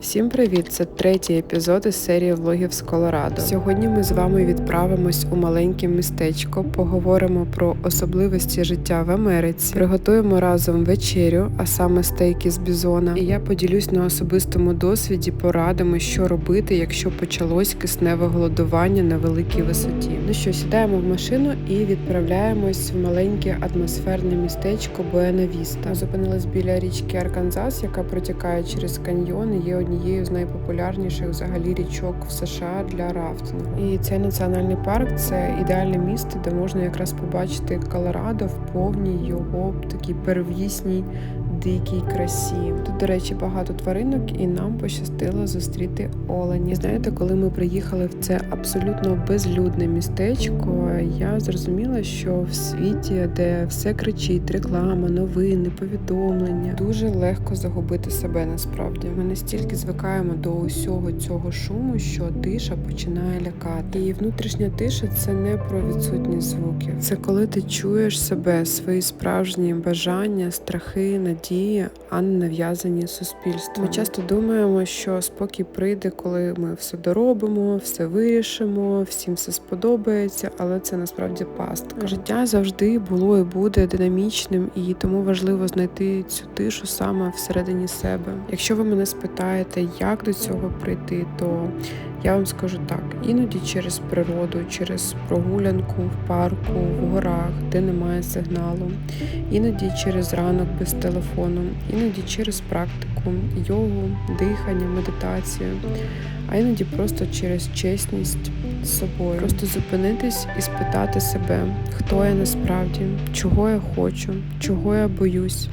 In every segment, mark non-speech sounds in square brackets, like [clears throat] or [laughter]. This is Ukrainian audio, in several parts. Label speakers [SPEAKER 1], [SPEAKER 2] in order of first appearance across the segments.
[SPEAKER 1] Всім привіт! Це третій епізод із серії влогів з Колорадо. Сьогодні ми з вами відправимось у маленьке містечко, поговоримо про особливості життя в Америці, приготуємо разом вечерю, а саме стейки з бізона. І я поділюсь на особистому досвіді порадами, що робити, якщо почалось кисневе голодування на великій висоті. Ну що, сідаємо в машину і відправляємось в маленьке атмосферне містечко Буена Віста. Зупинились біля річки Арканзас, яка протікає через каньйон і є однією з найпопулярніших взагалі річок в США для рафтингу. І цей національний парк це ідеальне місце, де можна якраз побачити Колорадо в повній його такій первісній дикій красі. Тут, до речі, багато тваринок, і нам пощастило зустріти олені. Знаєте, коли ми приїхали в це абсолютно безлюдне містечко, я зрозуміла, що в світі, де все кричить, реклама, новини, повідомлення, дуже легко загубити себе насправді. Ми настільки звикаємо до усього цього шуму, що тиша починає лякати. І внутрішня тиша це не про відсутність звуків. Це коли ти чуєш себе, свої справжні бажання, страхи, надії, а не нав'язані суспільством. Ми часто думаємо, що спокій прийде, коли ми все доробимо, все вирішимо, всім все сподобається, але це насправді пастка. Життя завжди було і буде динамічним, і тому важливо знайти цю тишу саме всередині себе. Якщо ви мене спитаєте, як до цього прийти, то я вам скажу так: іноді через природу, через прогулянку в парку, в горах, де немає сигналу, іноді через ранок без телефону, іноді через практику, йогу, дихання, медитацію, а іноді просто через чесність з собою. Просто зупинитись і спитати себе, хто я насправді, чого я хочу, чого я боюсь,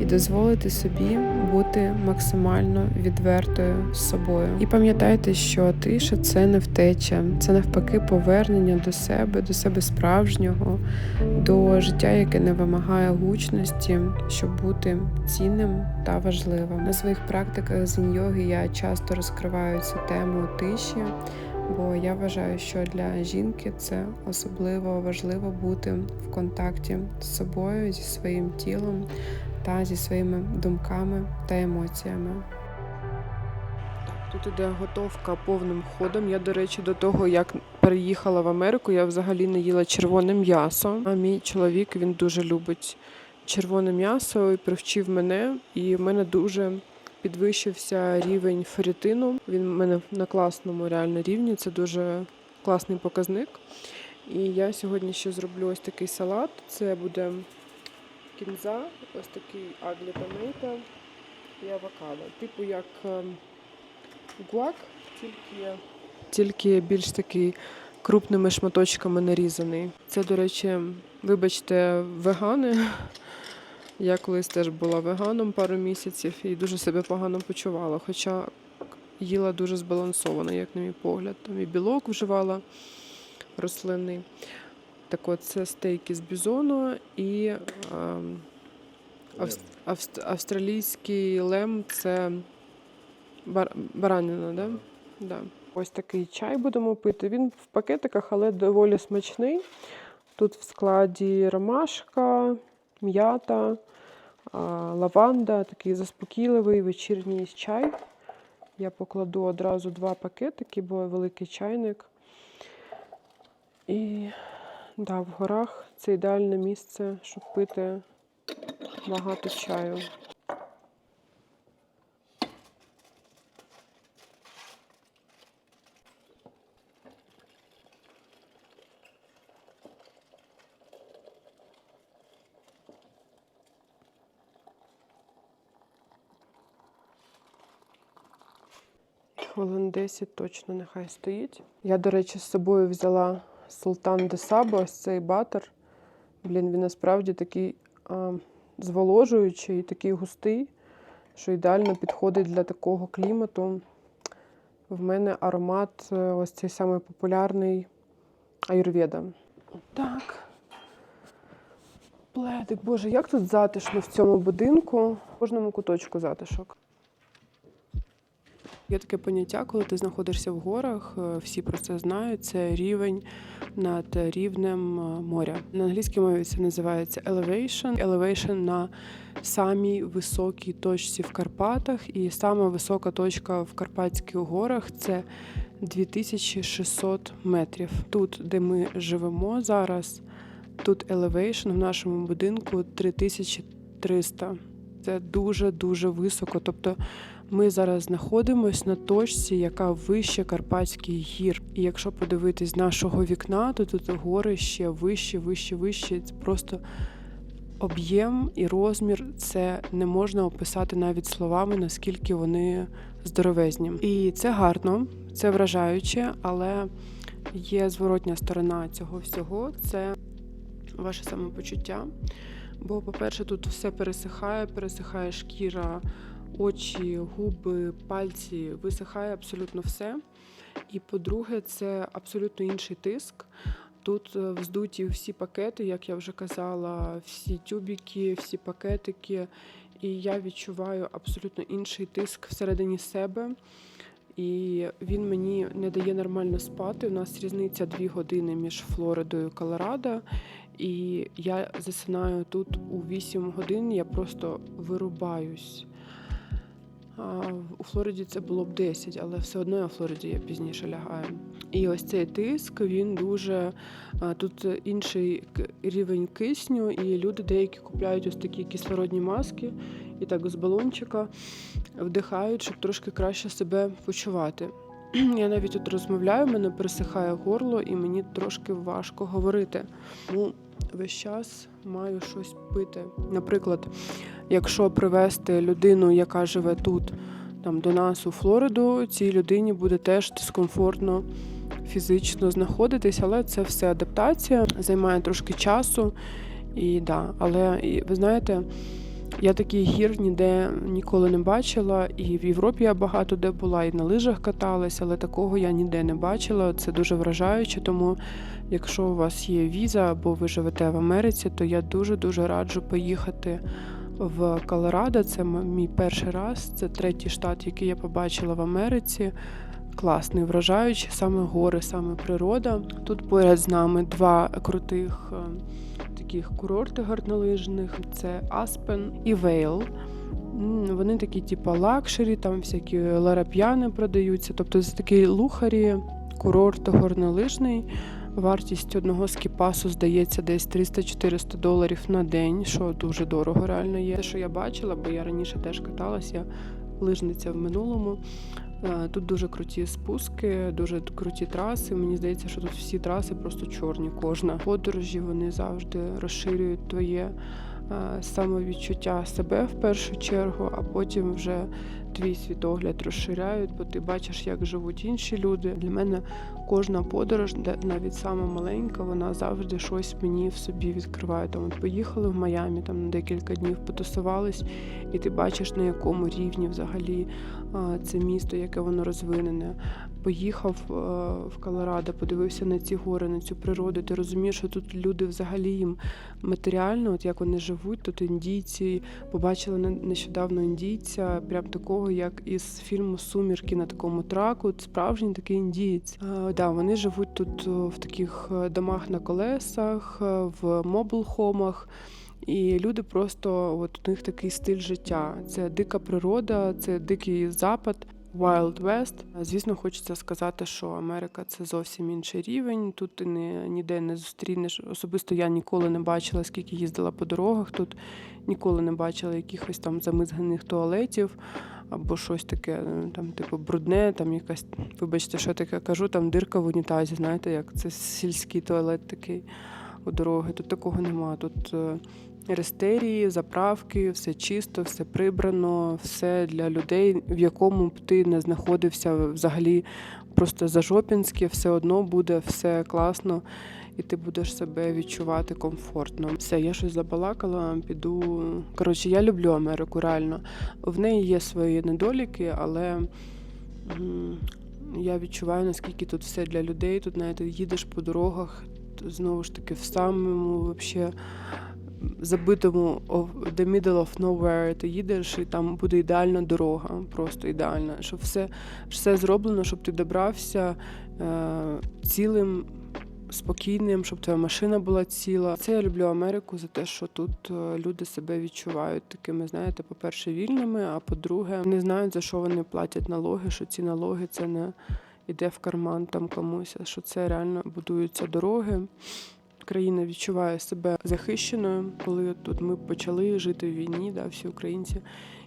[SPEAKER 1] і дозволити собі бути максимально відвертою з собою. І пам'ятайте, що тиша це не втеча, це навпаки повернення до себе, до себе справжнього, до життя, яке не вимагає гучності, щоб бути цінним та важливим. На своїх практиках з йоги я часто розкриваю цю тему тиші. Бо я вважаю, що для жінки це особливо важливо бути в контакті з собою, зі своїм тілом та зі своїми думками та емоціями. Тут іде готовка повним ходом. Я, до речі, до того, як переїхала в Америку, я взагалі не їла червоне м'ясо. А мій чоловік він дуже любить червоне м'ясо і привчив мене, і в мене дуже підвищився рівень ферритину. Він в мене на класному реально рівні. Це дуже класний показник. І я сьогодні ще зроблю ось такий салат. Це буде кінза, ось такий аглі томейто і авокадо. Типу як ем, гуак, тільки, тільки більш такий крупними шматочками нарізаний. Це, до речі, вибачте, вегани. [laughs] Я колись теж була веганом пару місяців і дуже себе погано почувала. Хоча їла дуже збалансовано, як на мій погляд. Там і білок вживала рослинний. Так от це стейки з бізону і ем, авст- австралійський лем це бар- баранина, да? Да. Ось такий чай будемо пити. Він в пакетиках, але доволі смачний. Тут в складі ромашка, м'ята, лаванда, такий заспокійливий вечірній чай. Я покладу одразу два пакетики, бо великий чайник. І да, в горах це ідеальне місце, щоб пити багато чаю. Хвилин 10 точно нехай стоїть. Я, до речі, з собою взяла Султан де Сабо, ось цей батер. Блін, він насправді такий а, зволожуючий, такий густий, що ідеально підходить для такого клімату. В мене аромат е, ось цей самий популярний аюрведа. Так. Пледик, боже, як тут затишно в цьому будинку. В кожному куточку затишок. Є таке поняття, коли ти знаходишся в горах, е, всі про це знають. Це рівень над рівнем е, моря. На англійській мові це називається elevation. Elevation на самій високій точці в Карпатах, і сама висока точка в Карпатських горах це 2600 метрів. Тут, де ми живемо зараз, тут elevation в нашому будинку 3300. Це дуже дуже високо. Тобто ми зараз знаходимося на точці, яка вище Карпатських гір. І якщо подивитись нашого вікна, то тут гори ще вище, вище, вище. Це просто об'єм і розмір. Це не можна описати навіть словами, наскільки вони здоровезні. І це гарно, це вражаюче, але є зворотня сторона цього всього це ваше самопочуття. Бо, по-перше, тут все пересихає, пересихає шкіра, очі, губи, пальці, висихає абсолютно все. І по-друге, це абсолютно інший тиск. Тут е, вздуті всі пакети, як я вже казала, всі тюбіки, всі пакетики. І я відчуваю абсолютно інший тиск всередині себе. І він мені не дає нормально спати. У нас різниця дві години між Флоридою і Колорадо. І я засинаю тут у 8 годин, я просто вирубаюсь. У Флориді це було б 10, але все одно я в Флориді я пізніше лягаю. І ось цей тиск, він дуже тут інший рівень кисню, і люди деякі купляють ось такі кислородні маски і так з балончика вдихають, щоб трошки краще себе почувати. [clears throat] Я навіть тут розмовляю, мене пересихає горло, і мені трошки важко говорити. Тому весь час маю щось пити. Наприклад, якщо привезти людину, яка живе тут, там до нас у Флориду, цій людині буде теж дискомфортно фізично знаходитись, але це все адаптація, займає трошки часу. І да, але ви знаєте. Я такий гір ніде ніколи не бачила, і в Європі я багато де була, і на лижах каталась, але такого я ніде не бачила. Це дуже вражаюче. Тому, якщо у вас є віза або ви живете в Америці, то я дуже дуже раджу поїхати в Колорадо. Це мій перший раз. Це третій штат, який я побачила в Америці. Класний, вражаючий, саме гори, саме природа. Тут поряд з нами два крутих е, таких курорти гарнолижних: це Аспен і Вейл. Вони такі, типу, лакшері, там всякі ларап'яни продаються. Тобто це такий лухарі, курорт горнолижний. Вартість одного скіпасу здається десь 300-400 доларів на день, що дуже дорого реально є. Те, що я бачила, бо я раніше теж каталася, лижниця в минулому. Е, тут дуже круті спуски, дуже круті траси. Мені здається, що тут всі траси просто чорні. Кожна подорожі вони завжди розширюють твоє е, самовідчуття себе в першу чергу, а потім вже твій світогляд розширяють, бо ти бачиш, як живуть інші люди. Для мене кожна подорож, навіть сама маленька, вона завжди щось мені в собі відкриває. Там от поїхали в Майамі, там на декілька днів потусувались, і ти бачиш на якому рівні взагалі це місто, яке воно розвинене. Поїхав в Колорадо, подивився на ці гори, на цю природу. Ти розумієш, що тут люди взагалі їм матеріально, от як вони живуть, тут індійці побачили нещодавно індійця, прям такого такого, як із фільму Сумірки на такому траку. Справжній такий індієць. Да, Вони живуть тут в таких е, домах на колесах, е, в мобл-хомах. І люди просто от у них такий стиль життя. Це дика природа, це дикий запад. Wild West. Звісно, хочеться сказати, що Америка це зовсім інший рівень. Тут ти не, ніде не зустрінеш. Особисто я ніколи не бачила, скільки їздила по дорогах. Тут ніколи не бачила якихось там замизганих туалетів або щось таке, е, там, типу, брудне, там якась, вибачте, що таке кажу, там дирка в унітазі, знаєте, як це сільський туалет такий у дороги. Тут такого нема. Тут е, рестерії, заправки, все чисто, все прибрано, все для людей, в якому б ти не знаходився взагалі просто зажопінське, все одно буде все класно і ти будеш себе відчувати комфортно. Все, я щось забалакала, піду. Коротше, я люблю Америку, реально. В неї є свої недоліки, але я відчуваю, наскільки тут все для людей. Тут навіть їдеш по дорогах, знову ж таки, в самому вообще забитому the middle of nowhere ти їдеш, і там буде ідеальна дорога, просто ідеальна. Щоб все, все зроблено, щоб ти добрався е, цілим, спокійним, щоб твоя машина була ціла. Це я люблю Америку за те, що тут е, люди себе відчувають такими, знаєте, по-перше, вільними, а по-друге, не знають, за що вони платять налоги, що ці налоги це не іде в карман там комусь, що це реально будуються дороги. Країна відчуває себе захищеною, коли тут ми почали жити в війні, да, всі українці.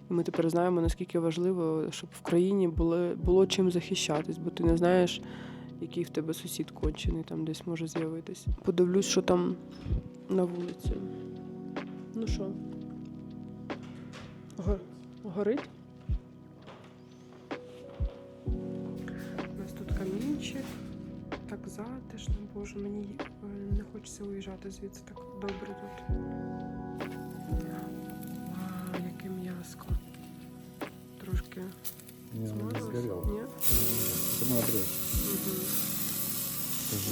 [SPEAKER 1] І ми тепер знаємо, наскільки важливо, щоб в країні було, було чим захищатись, бо ти не знаєш, який в тебе сусід кончений там десь може з'явитись. Подивлюсь, що там на вулиці. Ну що? Го- Горить? У нас тут камінчик. Так затишно, боже, мені е, не хочеться уїжджати звідси так добре тут. Вау, яке м'яско. Трошки
[SPEAKER 2] Не?
[SPEAKER 1] Ні? Угу.
[SPEAKER 2] Скажи.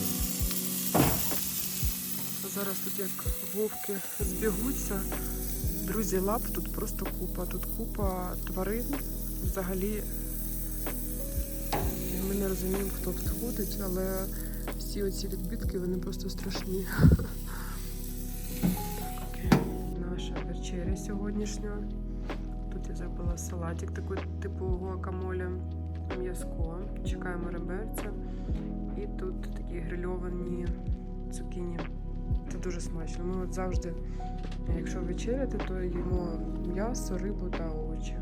[SPEAKER 1] Зараз тут як вовки збігуться. Друзі, лап тут просто купа. Тут купа тварин. Взагалі не розуміємо, хто тут ходить, але всі оці відбитки вони просто страшні. Окей. Наша вечеря сьогоднішня. Тут я забула салатик такий типу гуакамоле, м'язко. Чекаємо реберця. І тут такі грильовані цукіні. Це дуже смачно. Ми от завжди, якщо вечеряти, то їмо м'ясо, рибу та овочі.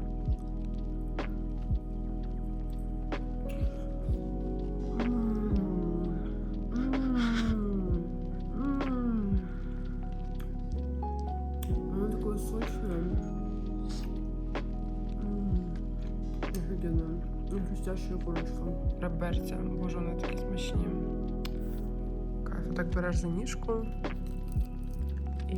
[SPEAKER 1] Офігенно. І хрустяща курочка. Реберця. Боже, вони такі смачні. Кайф, так береш за ніжку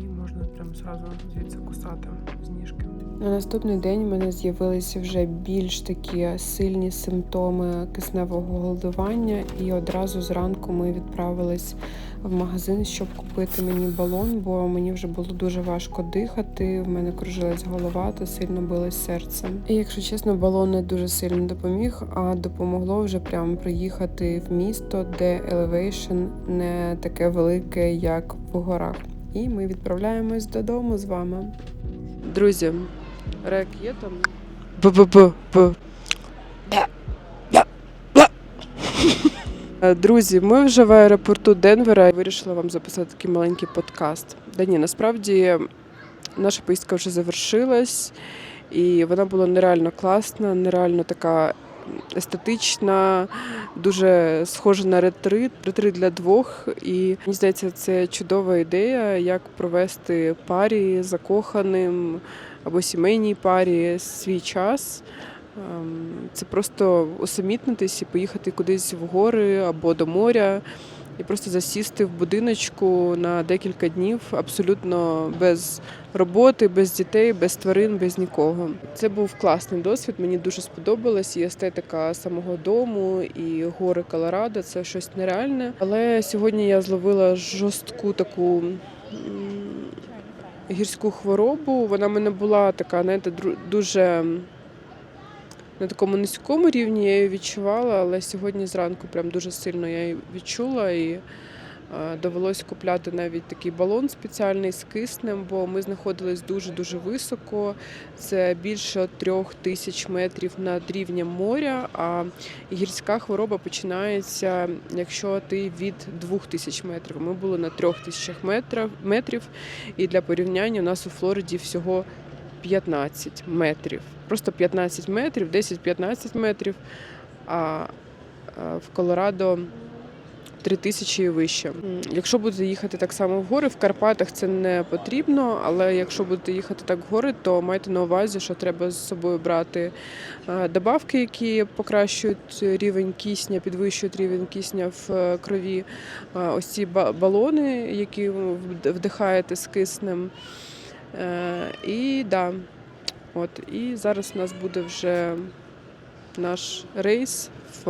[SPEAKER 1] і можна прям зразу звідси кусати з ніжки. На наступний день в мене з'явилися вже більш такі сильні симптоми кисневого голодування, і одразу зранку ми відправились в магазин, щоб купити мені балон, бо мені вже було дуже важко дихати. В мене кружилась голова та сильно билось серце. І якщо чесно, балон не дуже сильно допоміг, а допомогло вже прямо приїхати в місто, де елевейшн не таке велике, як в горах. І ми відправляємось додому з вами. Друзі, рек є там? Б-б-б-б. Е, Друзі, ми вже в аеропорту Денвера і вирішила вам записати такий маленький подкаст. Да ні, насправді наша поїздка вже завершилась, і вона була нереально класна, нереально така естетична, дуже схожа на ретрит, ретрит для двох. І мені здається, це чудова ідея, як провести парі закоханим або сімейній парі свій час. Ем, Це просто усамітнитись і поїхати кудись в гори або до моря, і просто засісти в будиночку на декілька днів абсолютно без роботи, без дітей, без тварин, без нікого. Це був класний досвід. Мені дуже сподобалось і естетика самого дому, і гори Колорадо це щось нереальне. Але сьогодні я зловила жорстку таку. Гірську хворобу, вона в мене була така, знаєте, дуже на такому низькому рівні я її відчувала, але сьогодні зранку прям дуже сильно я її відчула і е, довелось купляти навіть такий балон спеціальний з киснем, бо ми знаходились дуже-дуже високо. Це більше трьох тисяч метрів над рівнем моря. А гірська хвороба починається, якщо ти від двох тисяч метрів. Ми були на трьох тисячах метрів, і для порівняння у нас у Флориді всього 15 метрів. Просто 15 метрів, 10-15 метрів. А в Колорадо 3000 і вище. Якщо будете їхати так само в гори, в Карпатах це не потрібно, але якщо будете їхати так в гори, то майте на увазі, що треба з собою брати добавки, які покращують рівень кисня, підвищують рівень кисня в е, крові. Ось ці балони, які вдихаєте з киснем. Е, І да, от і зараз у нас буде вже наш рейс в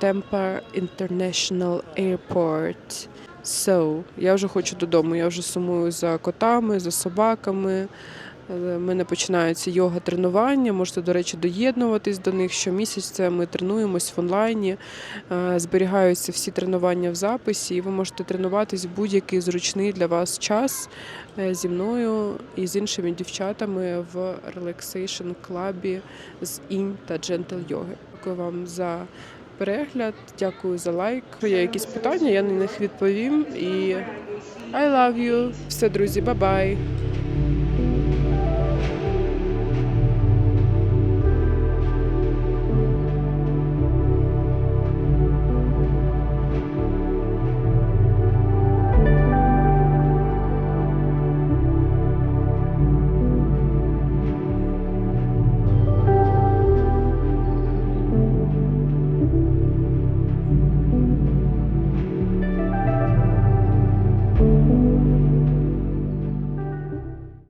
[SPEAKER 1] Tampa International Airport. So, я вже хочу додому. Я вже сумую за котами, за собаками. Але в мене починаються йога тренування. Можете, до речі, доєднуватись до них. Щомісяця ми тренуємось в онлайні. Е, Зберігаються всі тренування в записі, і ви можете тренуватись в будь-який зручний для вас час е, зі мною і з іншими дівчатами в релаксейшн клабі з інь та джентл йоги. Дякую вам за перегляд, дякую за лайк. Є якісь питання, я на них відповім. І I love you. Все, друзі, бай-бай.